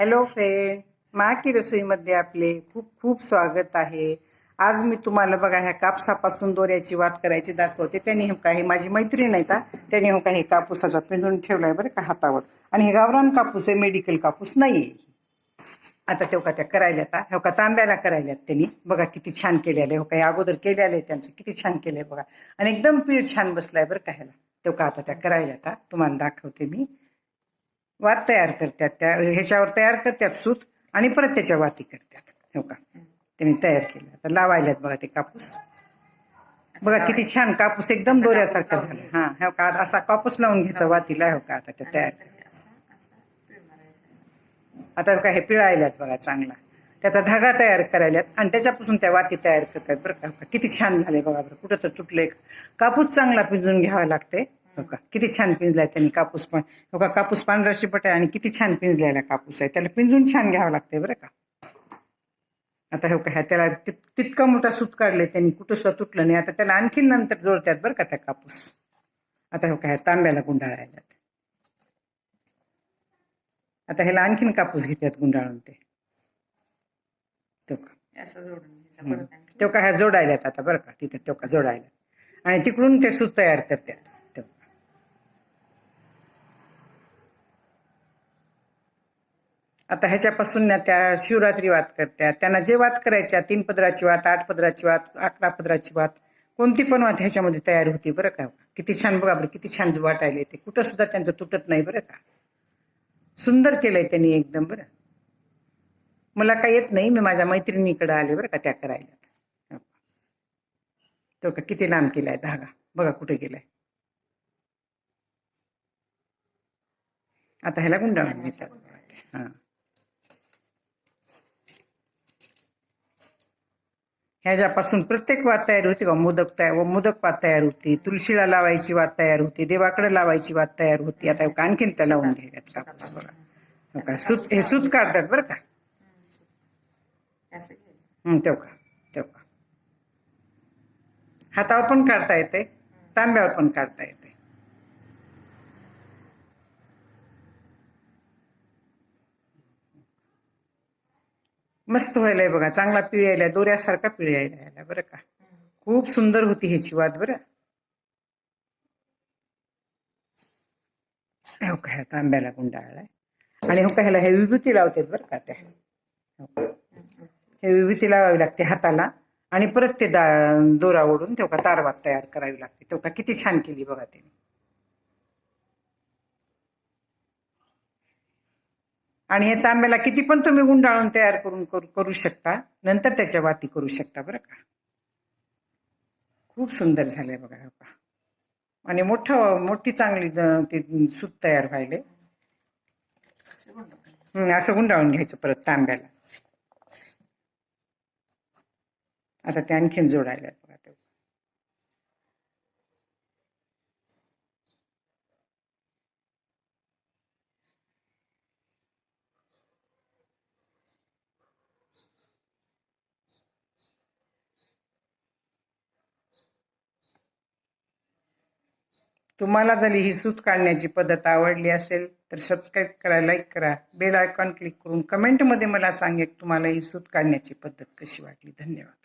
Hello friend माकी रसोईमध्ये आपले खूप खूप स्वागत आहे. आज मी तुम्हाला बघा ह्या कापसापासून दोऱ्याची वाट करायची दाखवते. त्यांनी हे काही माझी मैत्रीण आहे का त्यांनी हो काही कापूसाचा पिंजून ठेवलाय बरं का हातावर. आणि हे गावरान कापूस आहे मेडिकल कापूस नाही आता तेव्हा हो त्या करायल्यात हो. का तांब्याला करायल्यात त्यांनी. बघा किती छान केलेले हो काही अगोदर केलेले त्यांचं किती छान केलंय बघा. आणि एकदम पीठ छान बसलाय बरं का ह्याला. तेव्हा आता त्या करायल्यात हा. तुम्हाला दाखवते मी. वात तयार करतात त्या ह्याच्यावर तयार करतात सूत आणि परत त्याच्या वाती करतात. हो का? त्यांनी तयार केलं. आता लावायल्यात बघा ते कापूस. बघा किती छान कापूस एकदम दोऱ्यासारखा झाला. हा हो का? असा कापूस लावून घ्यायचा वातीला. हो का? आता ते तयार आता काय हे पिळायल्यात बघा चांगला. त्याचा धागा तयार करायल्यात आणि त्याच्यापासून त्या वाती तयार करतात बरं का. किती छान झाले बघा बरं. कुठं तर तुटले कापूस चांगला पिंजून घ्यावा लागते हो का? किती छान पिंजलाय त्यांनी कापूस पण. हो का? कापूस पांढरा शिपट आहे आणि किती छान पिंजलेला कापूस आहे. त्याला पिंजून छान घ्यावं लागते बरं का. आता हो का? त्याला तितका मोठा सूत काढले त्यांनी. कुठं सुद्धा तुटलं नाही. आता त्याला आणखीन नंतर जोडतात बरं का त्या कापूस. आता हो का? ह्या तांब्याला गुंडाळायला आता ह्याला आणखीन कापूस घेतात गुंडाळून ते. तो का? असं जोडून घ्यायचं परत आणखी. तो का ह्या जोडायल्यात आता बरं का? तिथे तो का जोडायला? आणि तिकडून ते सूत तयार करतात. तो का. आता ह्याच्यापासून ना त्या शिवरात्री वात करतात. त्यांना जे वात करायच्या तीन पदराची वात आठ पदराची वात अकरा पदराची वात कोणती पण वात ह्याच्यामध्ये तयार होती बरं का? किती छान बघा बरं किती छान वाटायला ते. कुठं सुद्धा त्यांचं तुटत नाही बरं का? सुंदर केलंय त्यांनी एकदम बरं. मला काही येत नाही मी माझ्या मैत्रिणीकडे आले बरं का त्या करायला. तो का किती लांब केलाय धागा? बघा कुठे गेलाय. आता ह्याला गुंडाळून घेतात हा. ह्याच्यापासून प्रत्येक वात तयार होती का? मोदक तयार व मोदक वात तयार होती तुळशीला लावायची वात तयार होती देवाकडे लावायची वात तयार होती. आता आणखीन त्या लावून कापूस बघा. सूत हे सूत काढतात बरं का. असं तेव का? तेव का? हातावर पण काढता येते तांब्यावर पण काढता येते मस्त व्हायलाय बघा चांगला पिळायला दोऱ्यासारखा पिळायला यायला बरं का? खूप सुंदर होती ह्याची वाद बरं. हो का ह्या तांब्याला गुंडाळलाय. आणि हो का ह्याला हे विभूती लावतात बरं का त्या. हो विभूती लावावी लागते हाताला आणि परत ते दा दोरा ओढून तेव्हा का? तारवात तयार करावी लागते. तेव्हा का? किती छान केली बघा त्याने आणि हे तांब्याला किती पण तुम्ही गुंडाळून तयार करून करू करू शकता. नंतर त्याच्या वाती करू शकता बरं का? खूप सुंदर झालंय बघा का आणि मोठा मोठी चांगली ते सूत तयार व्हायले. असं गुंडाळून घ्यायचं परत तांब्याला. आता ते आणखीन जोडायला बघा ते तुम्हाला जरी ही सूत काढण्याची पद्धत आवडली असेल तर सबस्क्राईब करा लाईक करा. बेल आयकॉन क्लिक करून कमेंटमध्ये मला सांगे तुम्हाला ही सूत काढण्याची पद्धत कशी वाटली. धन्यवाद.